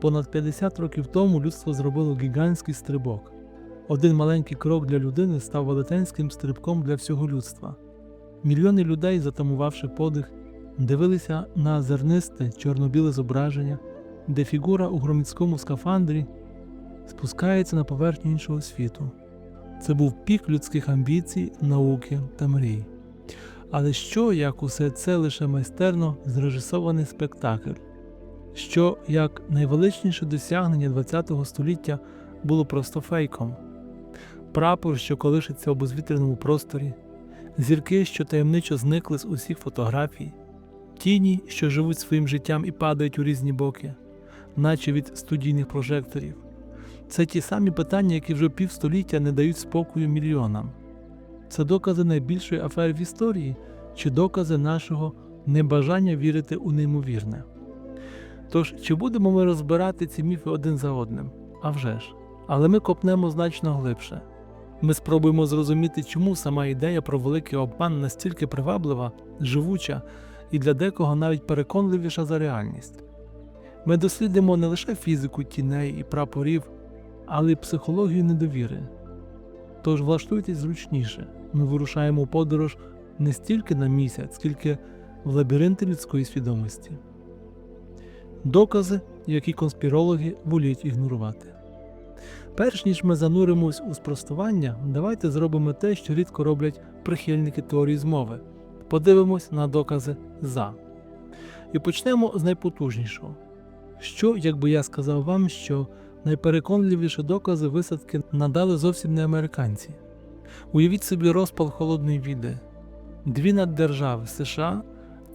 Понад 50 років тому людство зробило гігантський стрибок. Один маленький крок для людини став велетенським стрибком для всього людства. Мільйони людей, затамувавши подих, дивилися на зернисте чорно-біле зображення, де фігура у громадському скафандрі спускається на поверхню іншого світу. Це був пік людських амбіцій, науки та мрій. Але що, як усе це лише майстерно зрежисований спектакль? Що, як найвеличніше досягнення ХХ століття було просто фейком? Прапор, що колишиться у безвітряному просторі, зірки, що таємничо зникли з усіх фотографій, тіні, що живуть своїм життям і падають у різні боки, наче від студійних прожекторів. Це ті самі питання, які вже півстоліття не дають спокою мільйонам. Це докази найбільшої афери в історії чи докази нашого небажання вірити у неймовірне. Тож, чи будемо ми розбирати ці міфи один за одним? А вже ж. Але ми копнемо значно глибше. Ми спробуємо зрозуміти, чому сама ідея про великий обман настільки приваблива, живуча і для декого навіть переконливіша за реальність. Ми дослідимо не лише фізику тіней і прапорів, але й психологію недовіри. Тож влаштуйтесь зручніше, ми вирушаємо у подорож не стільки на місяць, скільки в лабіринти людської свідомості. Докази, які конспірологи воліють ігнорувати. Перш ніж ми зануримось у спростування, давайте зробимо те, що рідко роблять прихильники теорії змови. Подивимось на докази за. І почнемо з найпотужнішого. Що, якби я сказав вам, що найпереконливіші докази висадки надали зовсім не американці. Уявіть собі розпал холодної війни. Дві наддержави США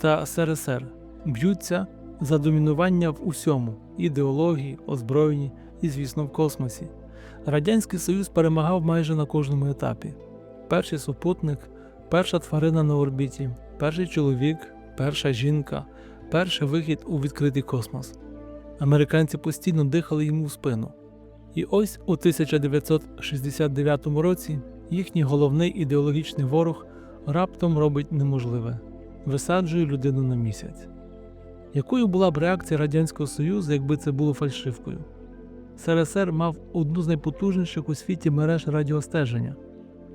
та СРСР б'ються за домінування в усьому ідеології, озброєнні і, звісно, в космосі. Радянський Союз перемагав майже на кожному етапі. Перший супутник, перша тварина на орбіті, перший чоловік, перша жінка, перший вихід у відкритий космос. Американці постійно дихали йому в спину. І ось у 1969 році їхній головний ідеологічний ворог раптом робить неможливе висаджує людину на місяць. Якою була б реакція Радянського Союзу, якби це було фальшивкою? СРСР мав одну з найпотужніших у світі мереж радіостеження.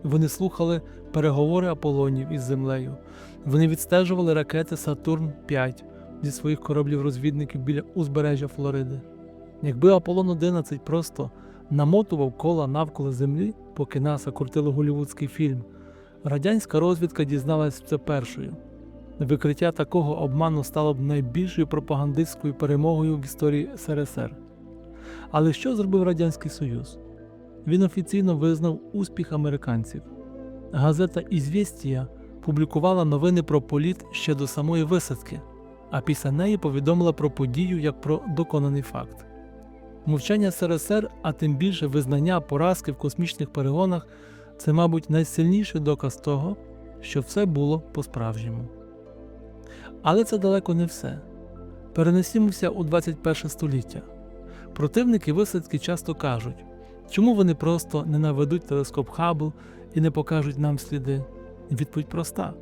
Вони слухали переговори Аполлонів із Землею. Вони відстежували ракети Сатурн 5 зі своїх кораблів-розвідників біля узбережжя Флориди. Якби Аполлон 11 просто намотував кола навколо Землі, поки НАСА крутило голівудський фільм, радянська розвідка дізналась це першою. Викриття такого обману стало б найбільшою пропагандистською перемогою в історії СРСР. Але що зробив Радянський Союз? Він офіційно визнав успіх американців. Газета «Ізвєстія» публікувала новини про політ ще до самої висадки, а після неї повідомила про подію як про доконаний факт. Мовчання СРСР, а тим більше визнання поразки в космічних перегонах це, мабуть, найсильніший доказ того, що все було по-справжньому. Але це далеко не все. Перенесімося у 21 століття. Противники висадки часто кажуть, чому вони просто не наведуть телескоп Хаббл і не покажуть нам сліди. Відповідь проста: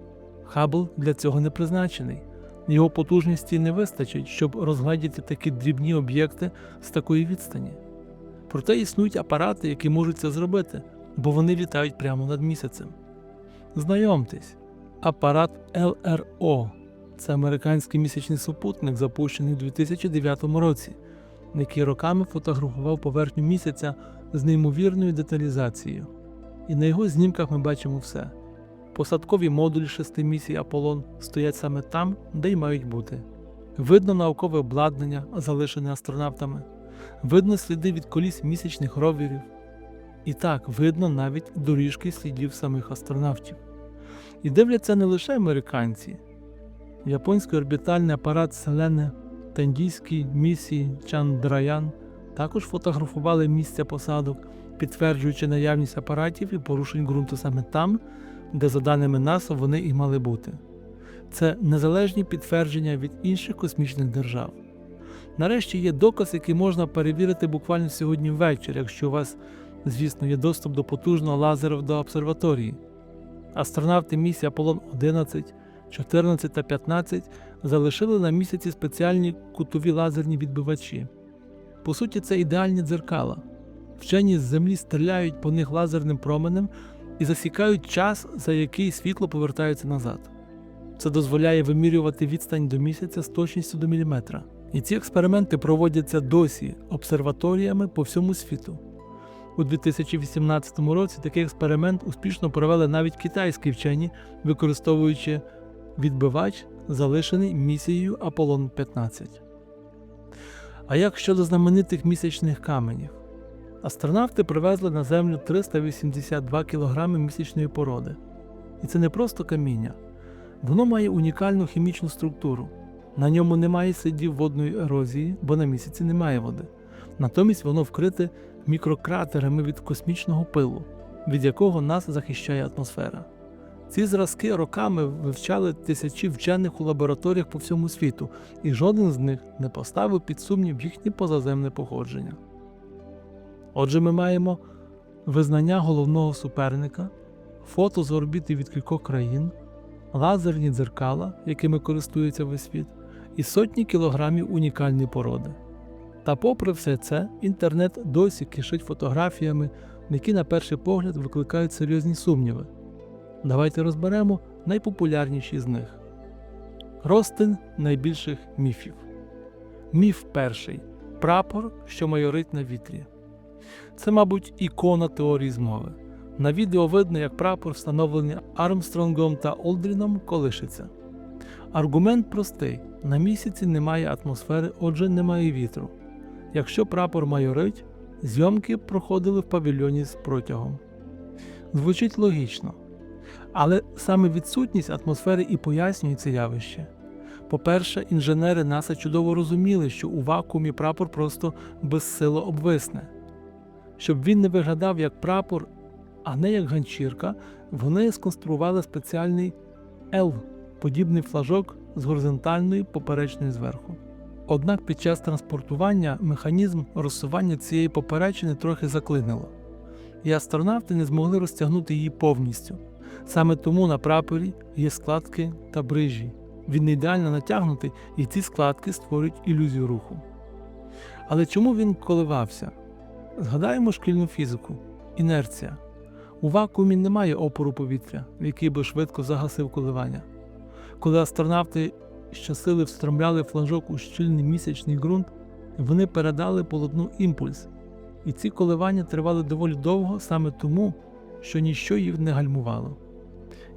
Хаббл для цього не призначений. Його потужності не вистачить, щоб розгледіти такі дрібні об'єкти з такої відстані. Проте існують апарати, які можуть це зробити, бо вони літають прямо над місяцем. Знайомтесь, апарат ЛРО це американський місячний супутник, запущений у 2009 році, який роками фотографував поверхню місяця з неймовірною деталізацією. І на його знімках ми бачимо все. Посадкові модулі шести місій Аполлон стоять саме там, де й мають бути. Видно наукове обладнання, залишене астронавтами, видно сліди від коліс місячних роверів. І так видно навіть доріжки слідів самих астронавтів. І дивляться не лише американці. Японський орбітальний апарат Селене та індійські місії Чандраян також фотографували місця посадок, підтверджуючи наявність апаратів і порушень ґрунту саме там, де, за даними НАСА, вони і мали бути. Це незалежні підтвердження від інших космічних держав. Нарешті є доказ, який можна перевірити буквально сьогодні ввечері, якщо у вас, звісно, є доступ до потужного лазера до обсерваторії. Астронавти місії Аполлон 11, 14 та 15 залишили на місяці спеціальні кутові лазерні відбивачі. По суті, це ідеальні дзеркала. Вчені з землі стріляють по них лазерним променем і засікають час, за який світло повертається назад. Це дозволяє вимірювати відстань до місяця з точністю до міліметра. І ці експерименти проводяться досі обсерваторіями по всьому світу. У 2018 році такий експеримент успішно провели навіть китайські вчені, використовуючи відбивач, залишений місією Аполлон 15. А як щодо знаменитих місячних каменів? Астронавти привезли на Землю 382 кг місячної породи. І це не просто каміння. Воно має унікальну хімічну структуру. На ньому немає слідів водної ерозії, бо на місяці немає води. Натомість воно вкрите мікрократерами від космічного пилу, від якого нас захищає атмосфера. Ці зразки роками вивчали тисячі вчених у лабораторіях по всьому світу, і жоден з них не поставив під сумнів їхнє позаземне походження. Отже, ми маємо визнання головного суперника, фото з орбіти від кількох країн, лазерні дзеркала, якими користується весь світ, і сотні кілограмів унікальної породи. Та попри все це, інтернет досі кишить фотографіями, які на перший погляд викликають серйозні сумніви. Давайте розберемо найпопулярніші з них. Ростин найбільших міфів. Міф перший прапор, що майорить на вітрі. Це, мабуть, ікона теорії змови. На відео видно, як прапор, встановлений Армстронгом та Олдріном, колишиться. Аргумент простий: на місяці немає атмосфери, отже, немає вітру. Якщо прапор майорить, зйомки проходили в павільйоні з протягом. Звучить логічно. Але саме відсутність атмосфери і пояснює це явище. По-перше, інженери НАСА чудово розуміли, що у вакуумі прапор просто безсило обвисне. Щоб він не виглядав як прапор, а не як ганчірка, вони сконструювали спеціальний L подібний флажок з горизонтальною поперечною зверху. Однак під час транспортування механізм розсування цієї поперечини трохи заклинило, і астронавти не змогли розтягнути її повністю. Саме тому на прапорі є складки та брижі. Він не ідеально натягнутий, і ці складки створюють ілюзію руху. Але чому він коливався? Згадаємо шкільну фізику інерція. У вакуумі немає опору повітря, який би швидко загасив коливання. Коли астронавти щосили встромляли флажок у щільний місячний ґрунт, вони передали полотну імпульс, і ці коливання тривали доволі довго саме тому, що ніщо їх не гальмувало.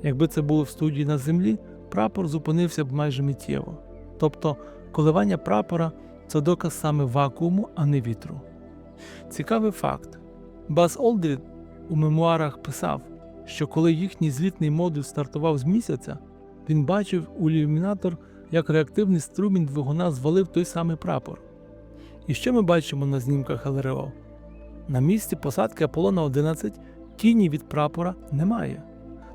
Якби це було в студії на землі, прапор зупинився б майже миттєво. Тобто коливання прапора це доказ саме вакууму, а не вітру. Цікавий факт. Бас Олдрід у мемуарах писав, що коли їхній злітний модуль стартував з місяця, він бачив у ілюмінатор, як реактивний струмінь двигуна звалив той самий прапор. І що ми бачимо на знімках ЛРО? На місці посадки Аполлона 11 тіні від прапора немає,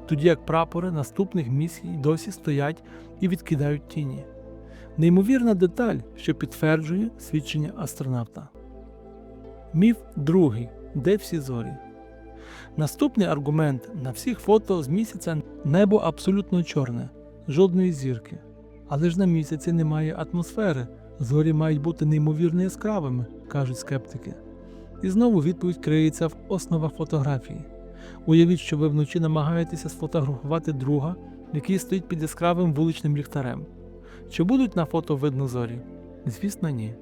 тоді як прапори наступних місій досі стоять і відкидають тіні. Неймовірна деталь, що підтверджує свідчення астронавта. Міф другий. Де всі зорі? Наступний аргумент на всіх фото з місяця небо абсолютно чорне, жодної зірки. Але ж на місяці немає атмосфери, зорі мають бути неймовірно яскравими, кажуть скептики. І знову відповідь криється в основах фотографії. Уявіть, що ви вночі намагаєтеся сфотографувати друга, який стоїть під яскравим вуличним ліхтарем. Чи будуть на фото видно зорі? Звісно, ні.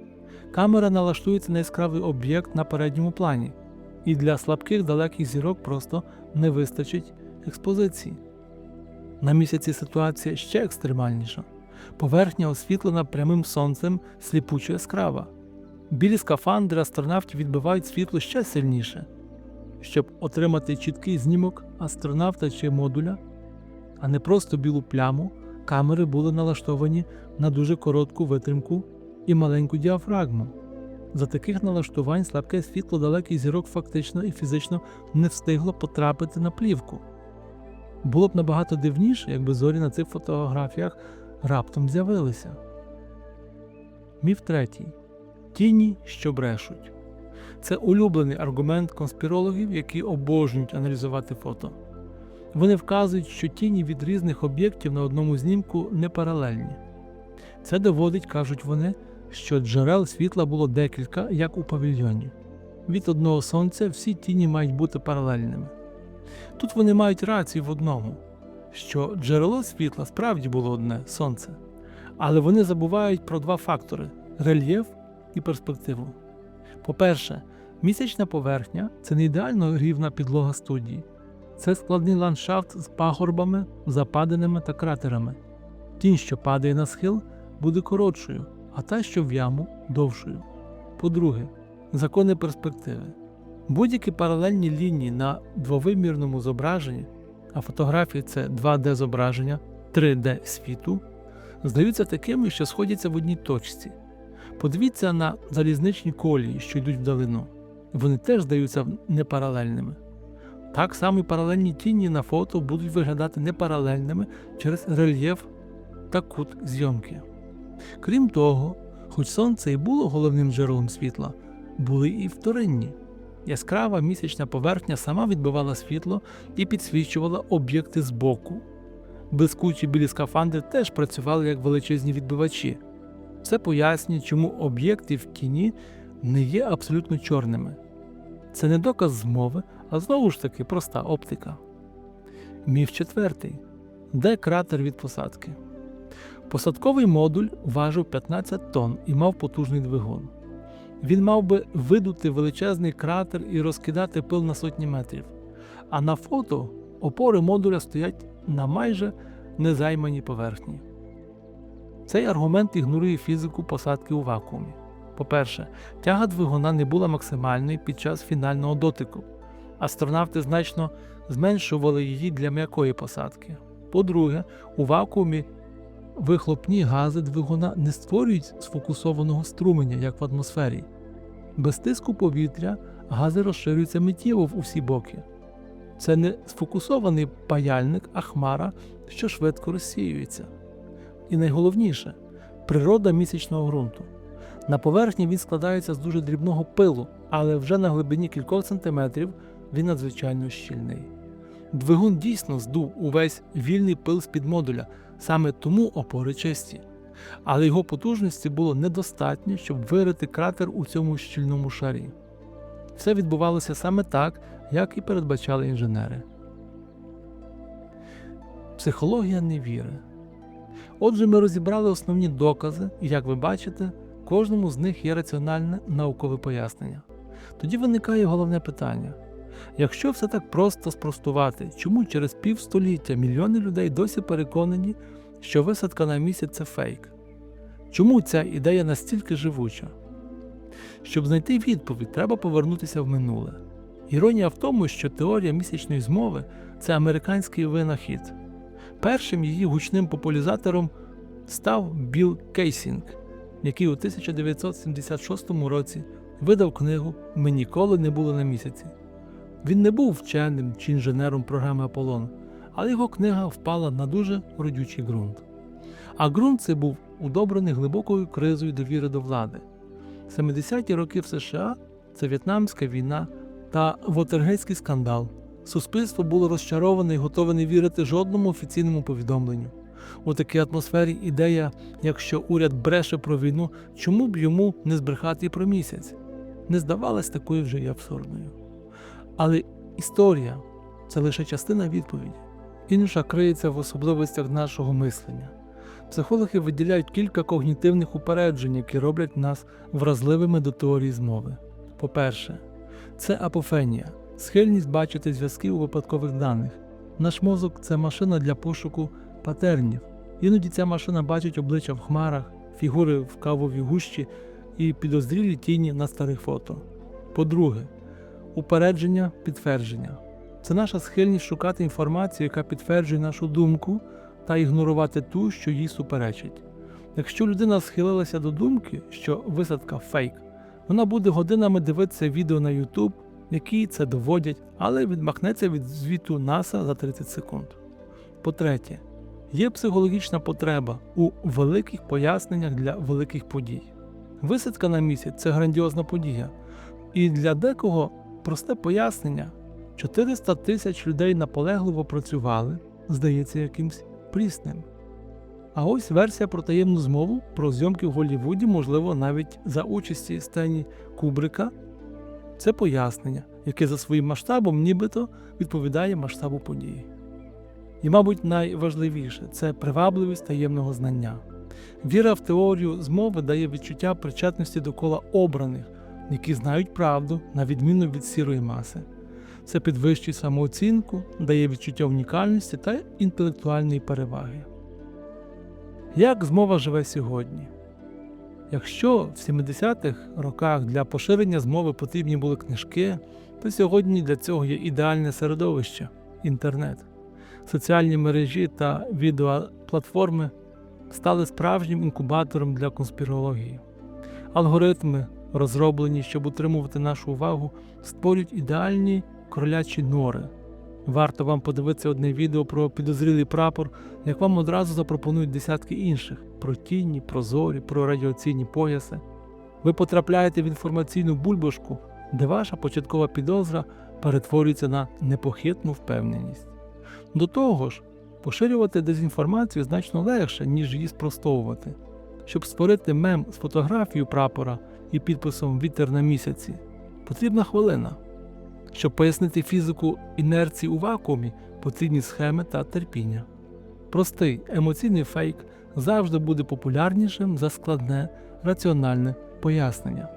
Камера налаштується на яскравий об'єкт на передньому плані, і для слабких далеких зірок просто не вистачить експозиції. На місяці ситуація ще екстремальніша. Поверхня освітлена прямим сонцем сліпучо яскрава. Білі скафандри астронавтів відбивають світло ще сильніше. Щоб отримати чіткий знімок астронавта чи модуля, а не просто білу пляму, камери були налаштовані на дуже коротку витримку і маленьку діафрагму. За таких налаштувань слабке світло далеких зірок фактично і фізично не встигло потрапити на плівку. Було б набагато дивніше, якби зорі на цих фотографіях раптом з'явилися. Міф третій. Тіні, що брешуть. Це улюблений аргумент конспірологів, які обожнюють аналізувати фото. Вони вказують, що тіні від різних об'єктів на одному знімку не паралельні. Це доводить, кажуть вони, що джерел світла було декілька, як у павільйоні. Від одного сонця всі тіні мають бути паралельними. Тут вони мають рацію в одному, що джерело світла справді було одне сонце, але вони забувають про два фактори рельєф і перспективу. По-перше, місячна поверхня це не ідеально рівна підлога студії. Це складний ландшафт з пагорбами, западинами та кратерами. Тінь, що падає на схил, буде коротшою, а та, що в яму довшою. По-друге, закони перспективи. Будь-які паралельні лінії на двовимірному зображенні, а фотографії це 2D зображення 3D світу, здаються такими, що сходяться в одній точці. Подивіться на залізничні колії, що йдуть вдалину. Вони теж здаються непаралельними. Так само і паралельні тіні на фото будуть виглядати непаралельними через рельєф та кут зйомки. Крім того, хоч сонце і було головним джерелом світла, були і вторинні. Яскрава місячна поверхня сама відбивала світло і підсвічувала об'єкти збоку. Блискучі білі скафандри теж працювали як величезні відбивачі. Це пояснює, чому об'єкти в тіні не є абсолютно чорними. Це не доказ змови, а знову ж таки проста оптика. Міф четвертий. Де кратер від посадки? Посадковий модуль важив 15 тонн і мав потужний двигун. Він мав би видути величезний кратер і розкидати пил на сотні метрів. А на фото опори модуля стоять на майже незайманій поверхні. Цей аргумент ігнорує фізику посадки у вакуумі. По-перше, тяга двигуна не була максимальною під час фінального дотику. Астронавти значно зменшували її для м'якої посадки. По-друге, у вакуумі вихлопні гази двигуна не створюють сфокусованого струменя, як в атмосфері. Без тиску повітря гази розширюються миттєво в усі боки. Це не сфокусований паяльник, а хмара, що швидко розсіюється. І найголовніше природа місячного ґрунту. На поверхні він складається з дуже дрібного пилу, але вже на глибині кількох сантиметрів він надзвичайно щільний. Двигун дійсно здув увесь вільний пил з-під модуля, саме тому опори чисті. Але його потужності було недостатньо, щоб вирити кратер у цьому щільному шарі. Все відбувалося саме так, як і передбачали інженери. Психологія невіри. Отже, ми розібрали основні докази, і як ви бачите, кожному з них є раціональне наукове пояснення. Тоді виникає головне питання: якщо все так просто спростувати, чому через півстоліття мільйони людей досі переконані, що висадка на місяць це фейк? Чому ця ідея настільки живуча? Щоб знайти відповідь, треба повернутися в минуле. Іронія в тому, що теорія місячної змови це американський винахід. Першим її гучним популяризатором став Білл Кейсінг, який у 1976 році видав книгу Ми ніколи не були на місяці. Він не був вченим чи інженером програми Аполлон, але його книга впала на дуже родючий ґрунт. А ґрунт цей був удобрений глибокою кризою довіри до влади. 70-ті роки в США це В'єтнамська війна та Вотергейський скандал. Суспільство було розчароване і готове не вірити жодному офіційному повідомленню. У такій атмосфері ідея, якщо уряд бреше про війну, чому б йому не збрехати і про місяць, не здавалась такою вже й абсурдною. Але історія це лише частина відповіді. Інша криється в особливостях нашого мислення. Психологи виділяють кілька когнітивних упереджень, які роблять нас вразливими до теорії змови. По-перше, це апофенія, схильність бачити зв'язки у випадкових даних. Наш мозок це машина для пошуку патернів. Іноді ця машина бачить обличчя в хмарах, фігури в кавовій гущі і підозрілі тіні на старих фото. По-друге, упередження підтвердження. Це наша схильність шукати інформацію, яка підтверджує нашу думку, та ігнорувати ту, що їй суперечить. Якщо людина схилилася до думки, що висадка фейк, вона буде годинами дивитися відео на YouTube, які це доводять, але відмахнеться від звіту НАСА за 30 секунд. По-третє, є психологічна потреба у великих поясненнях для великих подій. Висадка на місяць це грандіозна подія, і для декого просте пояснення 400 тисяч людей наполегливо працювали, здається якимсь прісним. А ось версія про таємну змову про зйомки в Голлівуді, можливо, навіть за участі Стені Кубрика. Це пояснення, яке за своїм масштабом нібито відповідає масштабу події. І, мабуть, найважливіше це привабливість таємного знання. Віра в теорію змови дає відчуття причетності до кола обраних, які знають правду на відміну від сірої маси. Це підвищує самооцінку, дає відчуття унікальності та інтелектуальної переваги. Як змова живе сьогодні? Якщо в 70-х роках для поширення змови потрібні були книжки, то сьогодні для цього є ідеальне середовище інтернет. Соціальні мережі та відеоплатформи стали справжнім інкубатором для конспірології. Алгоритми, розроблені, щоб утримувати нашу увагу, створюють ідеальні кролячі нори. Варто вам подивитися одне відео про підозрілий прапор, як вам одразу запропонують десятки інших про тіні, про зорі, про радіаційні пояси. Ви потрапляєте в інформаційну бульбашку, де ваша початкова підозра перетворюється на непохитну впевненість. До того ж, поширювати дезінформацію значно легше, ніж її спростовувати. Щоб створити мем з фотографією прапора і підписом Вітер на місяці, потрібна хвилина. Щоб пояснити фізику інерції у вакуумі, потрібні схеми та терпіння. Простий емоційний фейк завжди буде популярнішим за складне раціональне пояснення.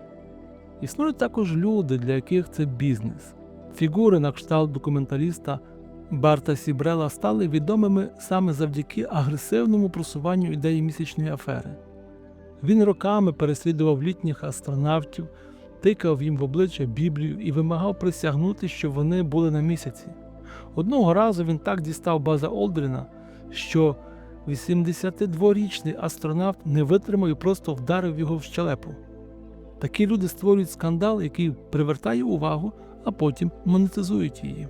Існують також люди, для яких це бізнес. Фігури на кшталт документаліста Барта Сібрела стали відомими саме завдяки агресивному просуванню ідеї місячної афери. Він роками переслідував літніх астронавтів, тикав їм в обличчя Біблію і вимагав присягнути, що вони були на місяці. Одного разу він так дістав база Олдріна, що 82-річний астронавт не витримав і просто вдарив його в щелепу. Такі люди створюють скандал, який привертає увагу, а потім монетизують її.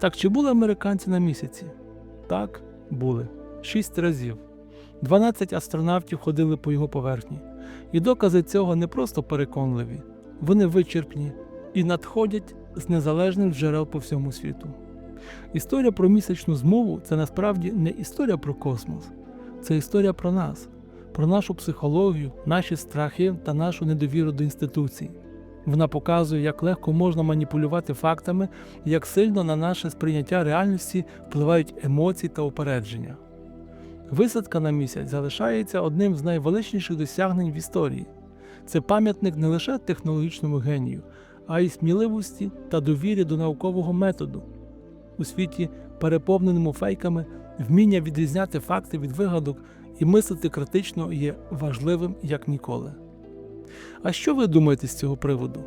Так чи були американці на місяці? Так, були. Шість разів. 12 астронавтів ходили по його поверхні. І докази цього не просто переконливі, вони вичерпні і надходять з незалежних джерел по всьому світу. Історія про місячну змову це насправді не історія про космос, це історія про нас, про нашу психологію, наші страхи та нашу недовіру до інституцій. Вона показує, як легко можна маніпулювати фактами як сильно на наше сприйняття реальності впливають емоції та упередження. Висадка на місяць залишається одним з найвеличніших досягнень в історії. Це пам'ятник не лише технологічному генію, а й сміливості та довірі до наукового методу. У світі, переповненому фейками, вміння відрізняти факти від вигадок і мислити критично є важливим як ніколи. А що ви думаєте з цього приводу?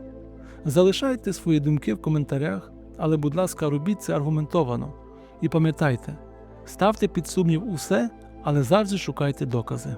Залишайте свої думки в коментарях, але, будь ласка, робіть це аргументовано. І пам'ятайте, ставте під сумнів усе, але завжди шукайте докази.